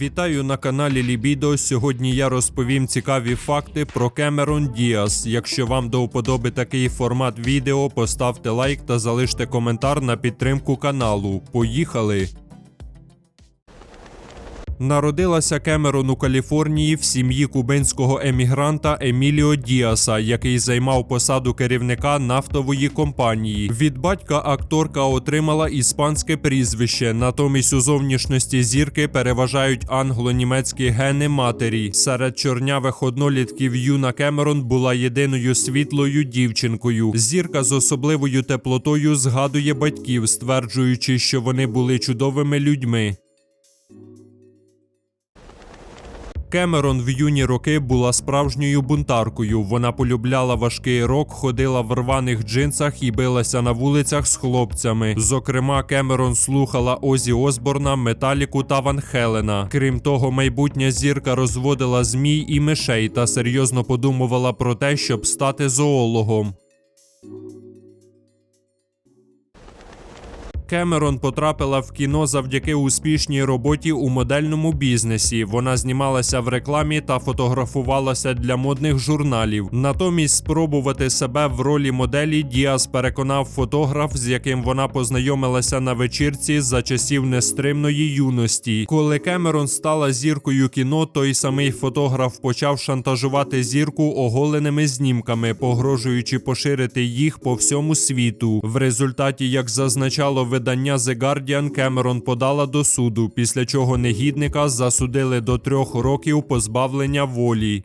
Вітаю на каналі Лібідо. Сьогодні я розповім цікаві факти про Кемерон Діас. Якщо вам до вподоби такий формат відео, поставте лайк та залиште коментар на підтримку каналу. Поїхали! Народилася Кемерон у Каліфорнії в сім'ї кубинського емігранта Еміліо Діаса, який займав посаду керівника нафтової компанії. Від батька акторка отримала іспанське прізвище. Натомість у зовнішності зірки переважають англо-німецькі гени матері. Серед чорнявих однолітків юна Кемерон була єдиною світлою дівчинкою. Зірка з особливою теплотою згадує батьків, стверджуючи, що вони були чудовими людьми. Кемерон в юні роки була справжньою бунтаркою. Вона полюбляла важкий рок, ходила в рваних джинсах і билася на вулицях з хлопцями. Зокрема, Кемерон слухала Озі Осборна, Металіку та Ван Хелена. Крім того, майбутня зірка розводила змій і мишей та серйозно подумувала про те, щоб стати зоологом. Кемерон потрапила в кіно завдяки успішній роботі у модельному бізнесі. Вона знімалася в рекламі та фотографувалася для модних журналів. Натомість спробувати себе в ролі моделі Діас переконав фотограф, з яким вона познайомилася на вечірці за часів нестримної юності. Коли Кемерон стала зіркою кіно, той самий фотограф почав шантажувати зірку оголеними знімками, погрожуючи поширити їх по всьому світу. В результаті, як зазначало видання The Guardian, Кемерон подала до суду, після чого негідника засудили до трьох років позбавлення волі.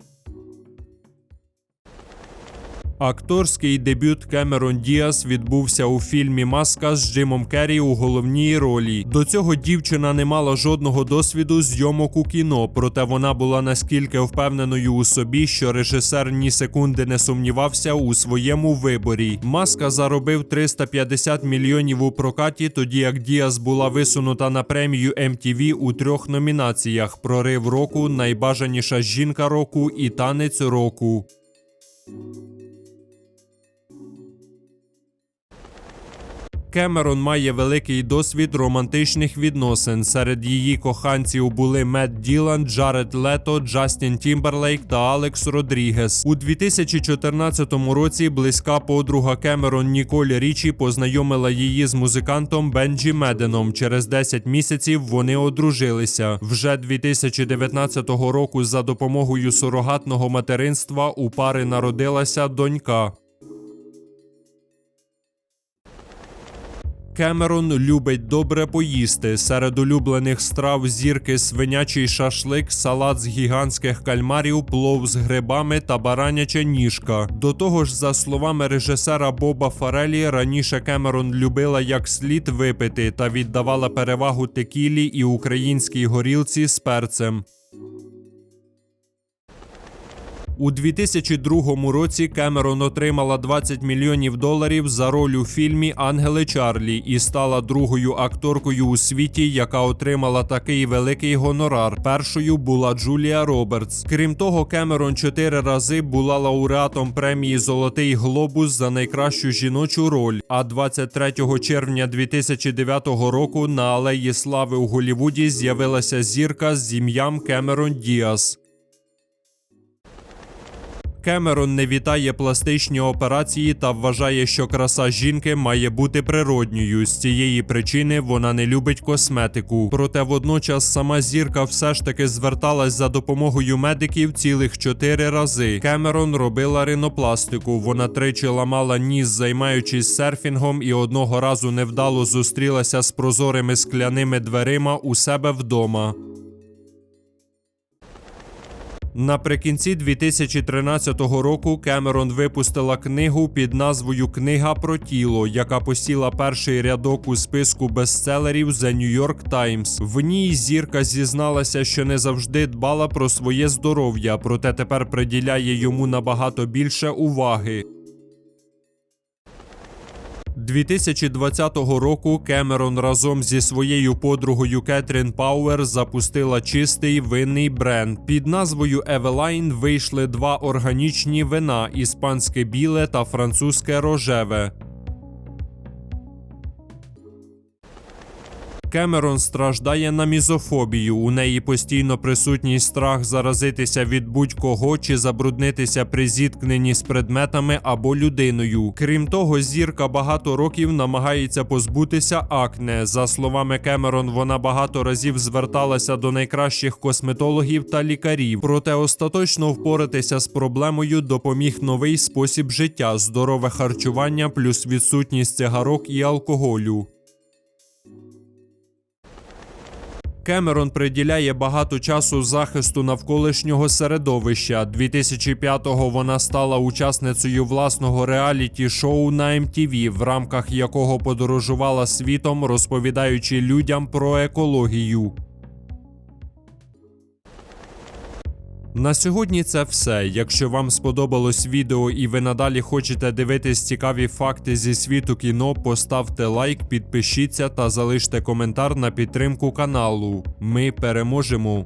Акторський дебют Кемерон Діас відбувся у фільмі Маска з Джимом Керрі у головній ролі. До цього дівчина не мала жодного досвіду зйомок у кіно, проте вона була наскільки впевненою у собі, що режисер ні секунди не сумнівався у своєму виборі. Маска заробив 350 мільйонів у прокаті, тоді як Діас була висунута на премію MTV у трьох номінаціях: Прорив року, найбажаніша жінка року і танець року. Кемерон має великий досвід романтичних відносин. Серед її коханців були Мед Ділан, Джаред Лето, Джастін Тімберлейк та Алекс Родрігес. У 2014 році близька подруга Кемерон Ніколь Річі познайомила її з музикантом Бенджі Меденом. Через 10 місяців вони одружилися. Вже 2019 року за допомогою сурогатного материнства у пари народилася донька. Кемерон любить добре поїсти. Серед улюблених страв зірки свинячий шашлик, салат з гігантських кальмарів, плов з грибами та бараняча ніжка. До того ж, за словами режисера Боба Фарелі, раніше Кемерон любила як слід випити та віддавала перевагу текілі і українській горілці з перцем. У 2002 році Кемерон отримала 20 мільйонів доларів за роль у фільмі Ангели Чарлі і стала другою акторкою у світі, яка отримала такий великий гонорар. Першою була Джулія Робертс. Крім того, Кемерон чотири рази була лауреатом премії Золотий глобус за найкращу жіночу роль. А 23 червня 2009 року на алеї слави у Голівуді з'явилася зірка з ім'ям Кемерон Діас. Кемерон не вітає пластичні операції та вважає, що краса жінки має бути природньою. З цієї причини вона не любить косметику. Проте водночас сама зірка все ж таки зверталась за допомогою медиків цілих чотири рази. Кемерон робила ринопластику. Вона тричі ламала ніс, займаючись серфінгом, і одного разу невдало зустрілася з прозорими скляними дверима у себе вдома. Наприкінці 2013 року Кемерон випустила книгу під назвою Книга про тіло, яка посіла перший рядок у списку бестселерів The New York Times. В ній зірка зізналася, що не завжди дбала про своє здоров'я, проте тепер приділяє йому набагато більше уваги. 2020 року Кемерон разом зі своєю подругою Кетрін Пауер запустила чистий винний бренд. Під назвою Евелайн вийшли два органічні вина: іспанське біле та французьке рожеве. Кемерон страждає на мізофобію. У неї постійно присутній страх заразитися від будь-кого чи забруднитися при зіткненні з предметами або людиною. Крім того, зірка багато років намагається позбутися акне. За словами Кемерон, вона багато разів зверталася до найкращих косметологів та лікарів. Проте остаточно впоратися з проблемою допоміг новий спосіб життя, здорове харчування плюс відсутність цигарок і алкоголю. Кемерон приділяє багато часу захисту навколишнього середовища. 2005-го вона стала учасницею власного реаліті-шоу на MTV, в рамках якого подорожувала світом, розповідаючи людям про екологію. На сьогодні це все. Якщо вам сподобалось відео і ви надалі хочете дивитись цікаві факти зі світу кіно, поставте лайк, підпишіться та залиште коментар на підтримку каналу. Ми переможемо!